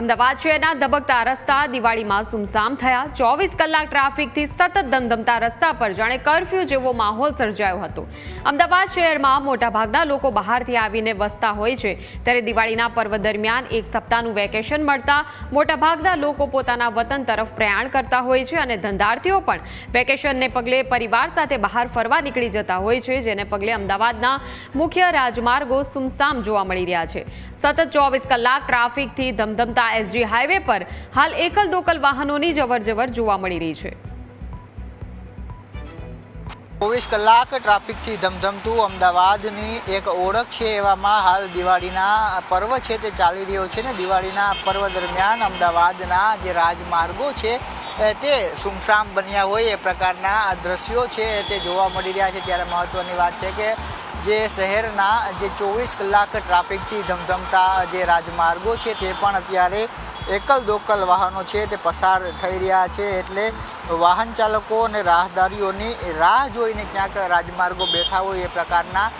અમદાવાદ શહેરના ધબકતા રસ્તા દિવાળીમાં સુમસામ થયા. ચોવીસ કલાક ટ્રાફિકથી સતત ધમધમતા રસ્તા પર જાણે કરફ્યુ જેવો માહોલ સર્જાયો હતો. અમદાવાદ શહેરમાં મોટાભાગના લોકો બહારથી આવીને વસતા હોય છે. ત્યારે દિવાળીના પર્વ દરમિયાન એક સપ્તાહનું વેકેશન મળતા મોટાભાગના લોકો પોતાના વતન તરફ પ્રયાણ કરતા હોય છે અને ધંધાર્થીઓ પણ વેકેશનને પગલે પરિવાર સાથે બહાર ફરવા નીકળી જતા હોય છે, જેને પગલે અમદાવાદના મુખ્ય રાજમાર્ગો સુમસામ જોવા મળી રહ્યા છે. સતત ચોવીસ કલાક ટ્રાફિકથી ધમધમતા એસજી હાઈવે પર હાલ એકલ દોકલ વાહનોની જવરજવર જોવા મળી રહી છે. ચોવીસ કલાક ટ્રાફિકથી ધમધમતું અમદાવાદની એક ઓળખ છે એવામાં હાલ દિવાળીના પર્વ છે તે ચાલી રહ્યો છે ને દિવાળીના પર્વ દરમિયાન અમદાવાદના જે રાજમાર્ગો છે તે સુમસામ બન્યા હોય એ પ્રકારના દ્રશ્યો છે તે જોવા મળી રહ્યા છે. ત્યારે મહત્વની વાત છે કે જે શહેરના જે ચોવીસ કલાક ટ્રાફિકથી ધમધમતા જે રાજમાર્ગો છે તે પણ અત્યારે એકલ દોકલ વાહનો છે તે પસાર થઈ રહ્યા છે. એટલે વાહન ચાલકો અને રાહદારીઓની રાહ જોઈને ક્યાંક રાજમાર્ગો બેઠા હોય એ પ્રકારના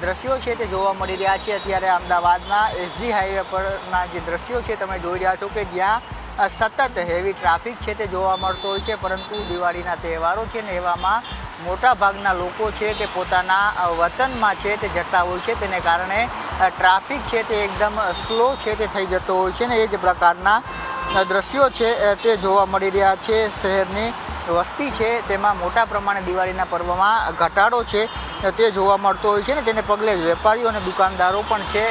દ્રશ્યો છે તે જોવા મળી રહ્યા છે. અત્યારે અમદાવાદના એસજી હાઈવે પરના જે દ્રશ્યો છે, તમે જોઈ રહ્યા છો કે જ્યાં સતત હેવી ટ્રાફિક છે તે જોવા મળતો હોય છે, પરંતુ દિવાળીના તહેવારો છે ને એવામાં મોટા ભાગના લોકો છે તે પોતાના વતનમાં છે તે જતા હોય છે. તેને કારણે ટ્રાફિક છે તે એકદમ સ્લો છે તે થઈ જતો હોય છે ને એ જ પ્રકારના દ્રશ્યો છે તે જોવા મળી રહ્યા છે. શહેરની વસ્તી છે તેમાં મોટા પ્રમાણે દિવાળીના પર્વમાં ઘટાડો છે તે જોવા મળતો હોય છે ને તેને પગલે વેપારીઓ અને દુકાનદારો પણ છે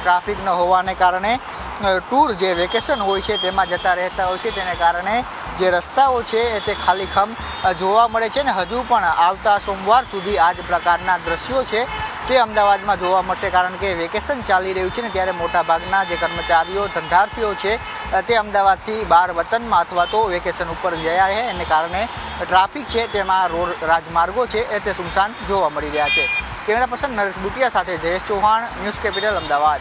ટ્રાફિક ન હોવાને કારણે ટૂર જે વેકેશન હોય છે તેમાં જતા રહેતા હોય છે તેને કારણે જે રસ્તાઓ છે એ તે ખાલીખમ જોવા મળે છે ને હજુ પણ આવતા સોમવાર સુધી આ જ પ્રકારના દ્રશ્યો છે તે અમદાવાદમાં જોવા મળશે કારણ કે વેકેશન ચાલી રહ્યું છે ને ત્યારે મોટાભાગના જે કર્મચારીઓ, ધંધાર્થીઓ છે તે અમદાવાદથી બહાર વતનમાં અથવા તો વેકેશન ઉપર ગયા છે એને કારણે ટ્રાફિક છે તેમાં રોડ રાજમાર્ગો છે એ તે સુમસાન જોવા મળી રહ્યા છે. કેમેરા પર્સન નરેશ બુટિયા સાથે જયેશ ચૌહાણ, ન્યૂઝ કેપિટલ, અમદાવાદ.